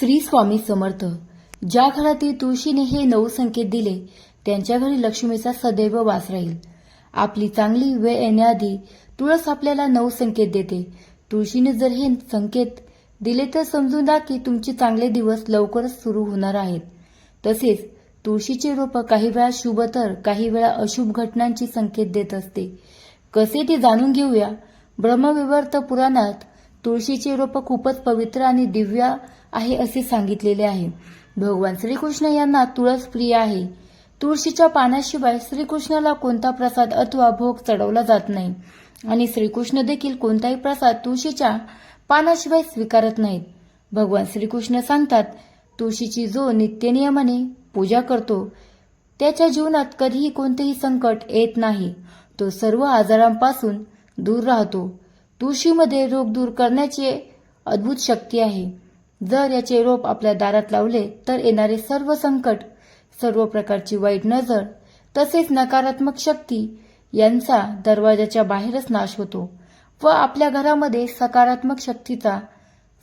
श्री स्वामी समर्थ ज्या घरातील तुळशीने हे नऊ संकेत दिले त्यांच्या घरी लक्ष्मीचा सदैव वास राहील. आपली चांगली वेळ येण्याआधी तुळस आपल्याला नऊ संकेत देते. तुळशीने जर हे संकेत दिले तर समजून जा की तुमचे चांगले दिवस लवकरच सुरू होणार आहेत. तसेच तुळशीचे रोप काही वेळा शुभ तर काही वेळा अशुभ घटनांची संकेत देत असते. कसे ते जाणून घेऊया? ब्रह्मविवर्त पुराणात तुळशीचे रोप खूपच पवित्र आणि दिव्य आहे असे सांगितलेले आहे. भगवान श्रीकृष्ण यांना तुळस प्रिय आहे. तुळशीच्या पानाशिवाय श्रीकृष्णाला कोणता प्रसाद अथवा भोग चढवला जात नाही. आणि श्रीकृष्ण देखील कोणताही प्रसाद तुळशीच्या पानाशिवाय स्वीकारत नाहीत. भगवान श्रीकृष्ण सांगतात तुळशीची जो नित्यनियमाने पूजा करतो त्याच्या जीवनात कधीही कोणतेही संकट येत नाही. तो सर्व आजारांपासून दूर राहतो. तुळशीमध्ये रोग दूर करण्याची अद्भुत शक्ती आहे. जर याचे रोप आपल्या दारात लावले तर येणारे सर्व संकट सर्व प्रकारची वाईट नजर तसेच नकारात्मक शक्ती यांचा दरवाजाच्या बाहेरच नाश होतो व आपल्या घरामध्ये सकारात्मक शक्तीचा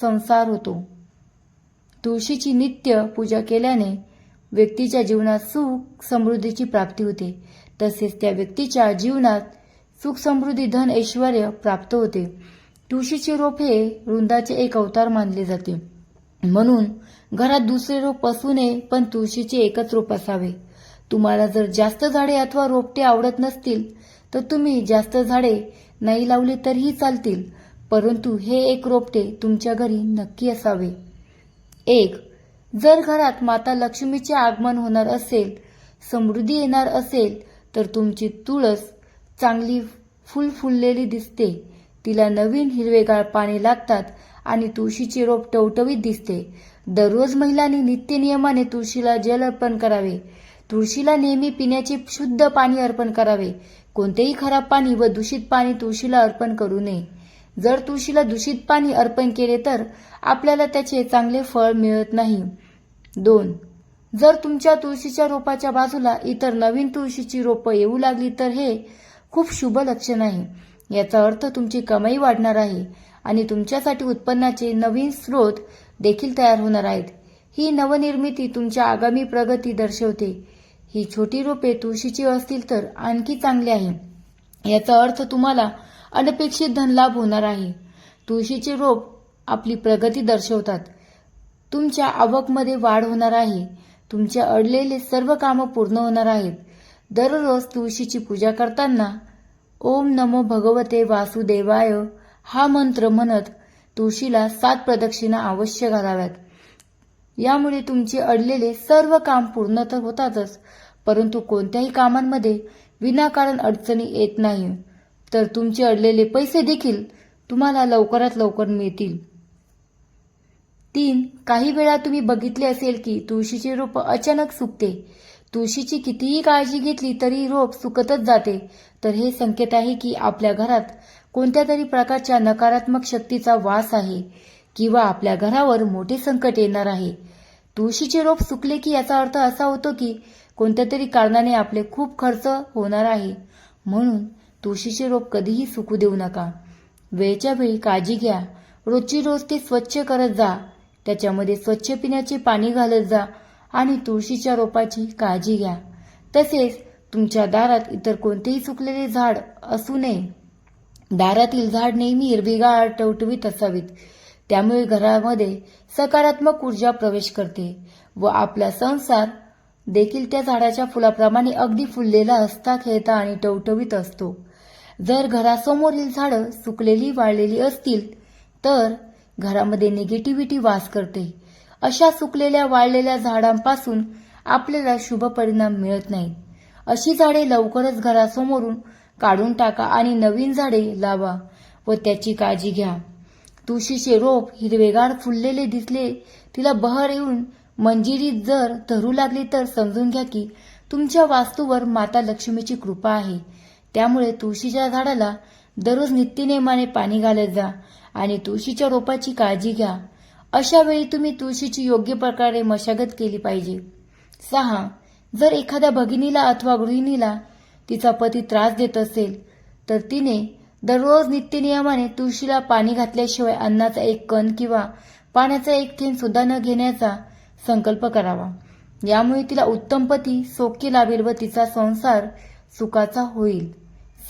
संसार होतो. तुळशीची नित्य पूजा केल्याने व्यक्तीच्या जीवनात सुख समृद्धीची प्राप्ती होते. तसेच त्या व्यक्तीच्या जीवनात सुख समृद्धी धन ऐश्वर प्राप्त होते. तुळशीचे रोप हे वृंदाचे एक अवतार मानले जाते. म्हणून घरात दुसरे रोप असू नये पण तुळशीचे एकच रोप असावे. तुम्हाला जर जास्त झाडे अथवा रोपटे आवडत नसतील तर तुम्ही जास्त झाडे नाही लावली तरीही चालतील परंतु हे एक रोपटे तुमच्या घरी नक्की असावे. एक जर घरात माता लक्ष्मीचे आगमन होणार असेल समृद्धी येणार असेल तर तुमची तुळस चांगली फुल फुललेली दिसते. तिला नवीन हिरवेगार पाणी लागतात आणि तुळशीचे रोप टवटवीत दिसते. दररोज महिलांनी नित्य नियमाने तुळशीला जल अर्पण करावे. तुळशीला नेहमी पिण्याचे शुद्ध पाणी अर्पण करावे. कोणतेही खराब पाणी व दूषित पाणी तुळशीला अर्पण करू नये. जर तुळशीला दूषित पाणी अर्पण केले तर आपल्याला त्याचे चांगले फळ मिळत नाही. दोन जर तुमच्या तुळशीच्या रोपाच्या बाजूला इतर नवीन तुळशीची रोपं येऊ लागली तर हे खूप शुभ लक्षण आहे याचा अर्थ तुमची कमाई वाढणार आहे आणि तुमच्यासाठी उत्पन्नाचे नवीन स्रोत देखील तयार होणार आहेत. ही नवनिर्मिती तुमच्या आगामी प्रगती दर्शवते. ही छोटी रोपे तुळशीची असतील तर आणखी चांगले आहे. याचा अर्थ तुम्हाला अनपेक्षित धनलाभ होणार आहे. तुळशीचे रोप आपली प्रगती दर्शवतात. तुमच्या आवकमध्ये वाढ होणार आहे. तुमचे अडलेले सर्व कामं पूर्ण होणार आहेत. दररोज तुळशीची पूजा करताना ओम नमो भगवते वासुदेवाय हा मंत्र म्हणत तुळशीला सात प्रदक्षिणा अवश्य घालाव्यात. यामुळे तुमचे अडलेले सर्व काम पूर्ण तर होतातच परंतु कोणत्याही कामांमध्ये विनाकारण अडचणी येत नाही. तर तुमचे अडलेले पैसे देखील तुम्हाला लवकरात लवकर मिळतील. तीन काही वेळा तुम्ही बघितले असेल की तुळशीचे रोप अचानक सुकते. तुळशीची कितीही काळजी घेतली तरी रोप सुकतच जाते. तर हे संकेत आहे की आपल्या घरात कोणत्या तरी प्रकारच्या नकारात्मक शक्तीचा वास आहे किंवा आपल्या घरावर मोठे संकट येणार आहे. तुळशीचे रोप सुकले की याचा अर्थ असा होतो की कोणत्या तरी कारणाने आपले खूप खर्च होणार आहे. म्हणून तुळशीचे रोप कधीही सुकू देऊ नका. वेळच्या वेळी काळजी घ्या. रोजची रोज ते स्वच्छ करत जा. त्याच्यामध्ये स्वच्छ पिण्याचे पाणी घालत जा. आणि तुळशीच्या रोपाची काळजी घ्या. तसेच तुमच्या दारात इतर कोणतेही सुकलेले झाड असू नये. दारातील झाड नेहमी हिरवीगार टवटवीत असावीत. त्यामुळे घरामध्ये सकारात्मक ऊर्जा प्रवेश करते व आपला संसार देखील त्या झाडाच्या फुलाप्रमाणे अगदी फुललेला असता खेळता आणि टवटवीत असतो. जर घरासमोरील झाडं सुकलेली वाळलेली असतील तर घरामध्ये निगेटिव्हिटी वास करते. अशा सुकलेल्या वाळलेल्या झाडांपासून आपल्याला शुभ परिणाम मिळत नाहीत अशी झाडे लवकरच घरासमोरून काढून टाका आणि नवीन झाडे लावा व त्याची काळजी घ्या. तुळशीचे रोप हिरवेगार फुललेले दिसले तिला बहर येऊन मंजिरीत जर धरू लागली तर समजून घ्या की तुमच्या वास्तूवर माता लक्ष्मीची कृपा आहे. त्यामुळे तुळशीच्या झाडाला दररोज नित्यनेमाने पाणी घालत जा आणि तुळशीच्या रोपाची काळजी घ्या. अशा वेळी तुम्ही तुळशीची योग्य प्रकारे मशागत केली पाहिजे. सहा जर एखाद्या भगिनीला अथवा गृहिणीला तिचा पती त्रास देत असेल तर तिने दररोज नित्यनियमाने तुळशीला पाणी घातल्याशिवाय अन्नाचा एक कण किंवा पाण्याचा एक थेंब सुद्धा न घेण्याचा संकल्प करावा. यामुळे तिला उत्तम पती सोके लाभेल व तिचा संसार सुखाचा होईल.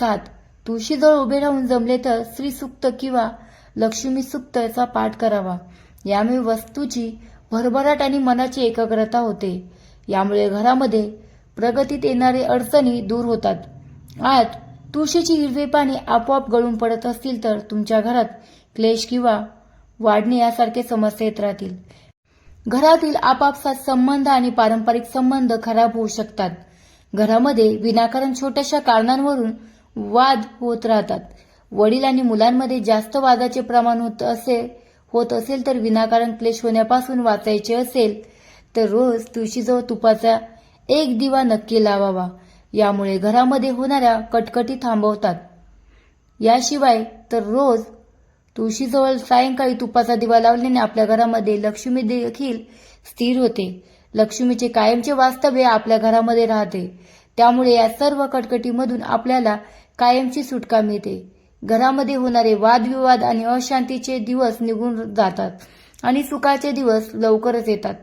सात तुळशीजवळ उभे राहून जमले तर श्री सुक्त किंवा लक्ष्मी सुक्तचा पाठ करावा. यामुळे वस्तूची भरभराट आणि मनाची एकाग्रता होते. यामुळे घरामध्ये प्रगतीत येणारे अडचणी दूर होतात. आज तुळशीची हिरवे पाणी आपोआप गळून पडत असतील तर तुमच्या घरात क्लेश किंवा वाढणे यासारखे समस्या येत राहतील. घरातील आपापसात संबंध आणि पारंपरिक संबंध खराब होऊ शकतात. घरामध्ये विनाकारण छोट्याशा कारणांवरून वाद होत राहतात. वडील आणि मुलांमध्ये जास्त वादाचे प्रमाण होत असे होत असेल तर विनाकारण क्लेश होण्यापासून वाचायचे असेल तर रोज तुळशीजवळ तुपाचा एक दिवा नक्की लावावा. यामुळे घरामध्ये होणाऱ्या कटकटी थांबवतात. याशिवाय तर रोज तुळशीजवळ सायंकाळी तुपाचा दिवा लावल्याने आपल्या घरामध्ये लक्ष्मी देखील स्थिर होते. लक्ष्मीचे कायमचे वास्तव्य आपल्या घरामध्ये राहते. त्यामुळे या सर्व कटकटीमधून आपल्याला कायमची सुटका मिळते. घरामध्ये होणारे वादविवाद आणि अशांतीचे दिवस निघून जातात आणि सुखाचे दिवस लवकरच येतात.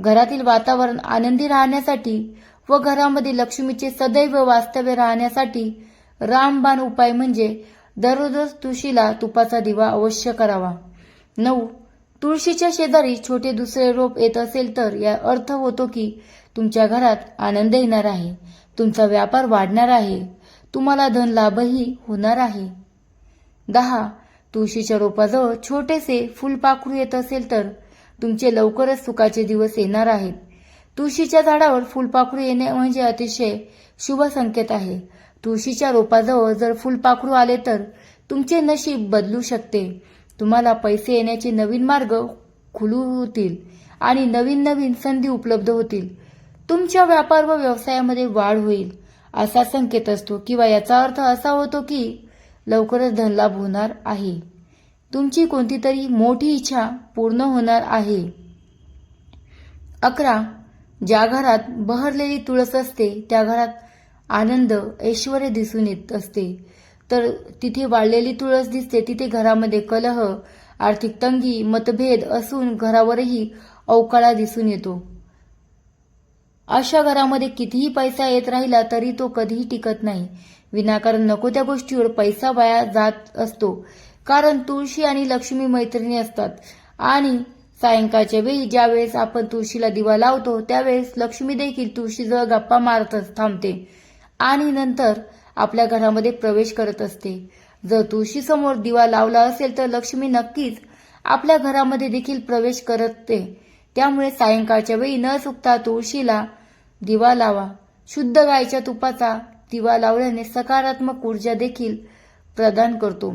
घरातील वातावरण आनंदी राहण्यासाठी व घरामध्ये लक्ष्मीचे सदैव वास्तव्य राहण्यासाठी रामबाण उपाय म्हणजे दररोज तुळशीला तुपाचा दिवा अवश्य करावा. नऊ तुळशीच्या शेजारी छोटे दुसरे रोप येत असेल तर या अर्थ होतो की तुमच्या घरात आनंद येणार आहे. तुमचा व्यापार वाढणार आहे. तुम्हाला धन लाभही होणार आहे. दहा. तुळशीच्या रोपाजवळ छोटेसे फुलपाखरू येत असेल तर तुमचे लवकरच सुखाचे दिवस येणार आहेत. तुळशीच्या झाडावर फुलपाखरू येणे म्हणजे अतिशय शुभ संकेत आहे. तुळशीच्या रोपाजवळ जर फुलपाखरू आले तर तुमचे नशीब बदलू शकते. तुम्हाला पैसे येण्याचे नवीन मार्ग खुलू होतील आणि नवीन नवीन संधी उपलब्ध होतील. तुमच्या व्यापार व व्यवसायामध्ये वाढ होईल. असा संकेत असतो किंवा याचा अर्थ असा होतो की लवकरच धनलाभ होणार आहे. तुमची कोणती तरी मोठी इच्छा पूर्ण होणार आहे. अकरा. ज्या घरात बहरलेली तुळस असते त्या घरात आनंद ऐश्वर दिसून येत असते. तर तिथे वाढलेली तुळस दिसते तिथे घरामध्ये कलह आर्थिक तंगी मतभेद असून घरावरही अवकाळा दिसून येतो. अशा घरामध्ये कितीही पैसा येत राहिला तरी तो कधीही टिकत नाही. विनाकारण नको त्या गोष्टीवर पैसा वाया जात असतो. कारण तुळशी आणि लक्ष्मी मैत्रिणी असतात. आणि सायंकाळच्या वेळी ज्यावेळेस आपण तुळशीला दिवा लावतो त्यावेळेस लक्ष्मी देखील तुळशीजवळ गप्पा मारतच थांबते. आणि नंतर आपल्या घरामध्ये प्रवेश करत असते. जर तुळशीसमोर दिवा लावला असेल तर लक्ष्मी नक्कीच आपल्या घरामध्ये देखील प्रवेश करते. त्यामुळे सायंकाळच्या वेळी न चुकता तुळशीला दिवा लावा. शुद्ध गायच्या तुपाचा दिवा लावल्याने सकारात्मक ऊर्जा देखील प्रदान करतो.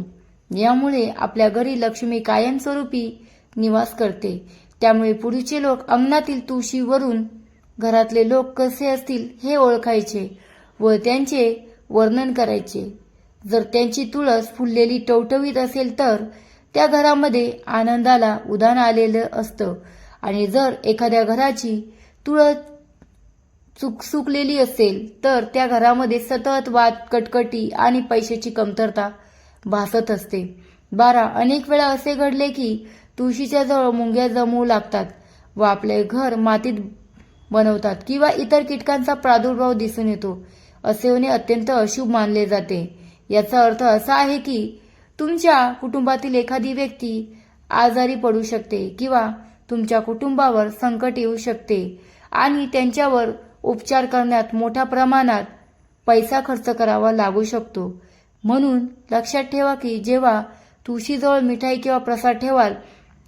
यामुळे आपल्या घरी लक्ष्मी कायमस्वरूपी निवास करते. त्यामुळे पूर्वीचे लोक अंगणातील तुळशीवरून घरातले लोक कसे असतील हे ओळखायचे व त्यांचे वर्णन करायचे. जर त्यांची तुळस फुललेली टवटवीत असेल तर त्या घरामध्ये आनंदाला उदान आलेलं असतं. आणि जर एखाद्या घराची तुळस चुक सुकलेली असेल तर त्या घरामध्ये सतत वाद कटकटी आणि पैशाची कमतरता भासत असते. बारा अनेक वेळा असे घडले की तुळशीच्या जवळ मुंग्या जमवू लागतात व आपले घर मातीत बनवतात किंवा इतर कीटकांचा प्रादुर्भाव दिसून येतो. असे होणे अत्यंत अशुभ मानले जाते. याचा अर्थ असा आहे की तुमच्या कुटुंबातील एखादी व्यक्ती आजारी पडू शकते किंवा तुमच्या कुटुंबावर संकट येऊ शकते आणि त्यांच्यावर उपचार करण्यात मोठ्या प्रमाणात पैसा खर्च करावा लागू शकतो. म्हणून लक्षात ठेवा की जेव्हा तुळशीजवळ मिठाई किंवा प्रसाद ठेवाल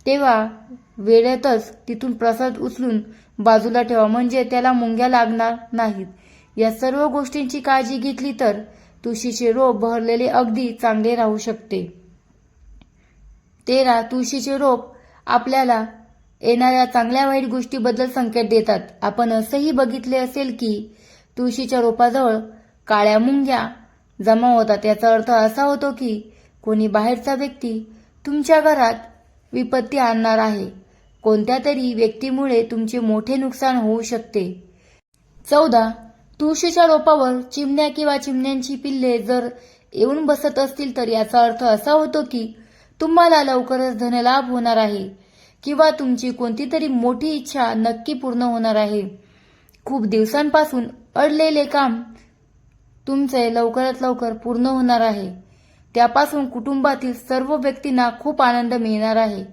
तेव्हा वेळेतच तिथून प्रसाद उचलून बाजूला ठेवा. म्हणजे त्याला मुंग्या लागणार नाहीत. या सर्व गोष्टींची काळजी घेतली तर तुळशीचे रोप बहरलेले अगदी चांगले राहू शकते. तेरा तुळशीचे रोप आपल्याला येणाऱ्या चांगल्या वाईट गोष्टीबद्दल संकेत देतात. आपण असंही बघितले असेल की तुळशीच्या रोपाजवळ काळ्या मुंग्या जमा होतात. याचा अर्थ असा होतो की कोणी बाहेरचा व्यक्ती तुमच्या घरात विपत्ती आणणार आहे. कोणत्या तरी व्यक्तीमुळे तुमचे मोठे नुकसान होऊ शकते. चौदा. तुळशीच्या रोपावर चिमण्या किंवा चिमण्यांची पिल्ले जर येऊन बसत असतील तर याचा अर्थ असा होतो की तुम्हाला लवकरच धनलाभ होणार आहे. किंवा तुमची कोणती तरी मोठी इच्छा नक्की पूर्ण होणार आहे. खूप दिवसांपासून अडलेले काम तुमचे लवकरात लवकर पूर्ण होणार आहे. त्यापासून कुटुंबातील सर्व व्यक्तींना खूप आनंद मिळणार आहे.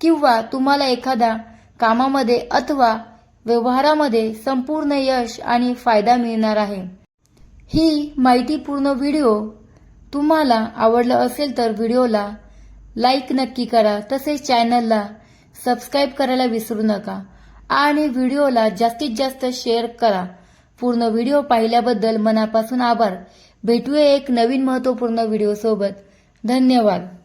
किंवा तुम्हाला एखाद्या कामामध्ये अथवा व्यवहारामध्ये संपूर्ण यश आणि फायदा मिळणार आहे. ही माहितीपूर्ण व्हिडिओ तुम्हाला आवडलं असेल तर व्हिडिओला लाईक नक्की करा. तसेच चॅनलला सबस्क्राईब करायला विसरू नका. आणि व्हिडिओला जास्तीत जास्त शेअर करा. पूर्ण व्हिडिओ पाहिल्याबद्दल मनापासून आभार. भेटूया एक नवीन महत्त्वपूर्ण व्हिडिओसोबत. धन्यवाद.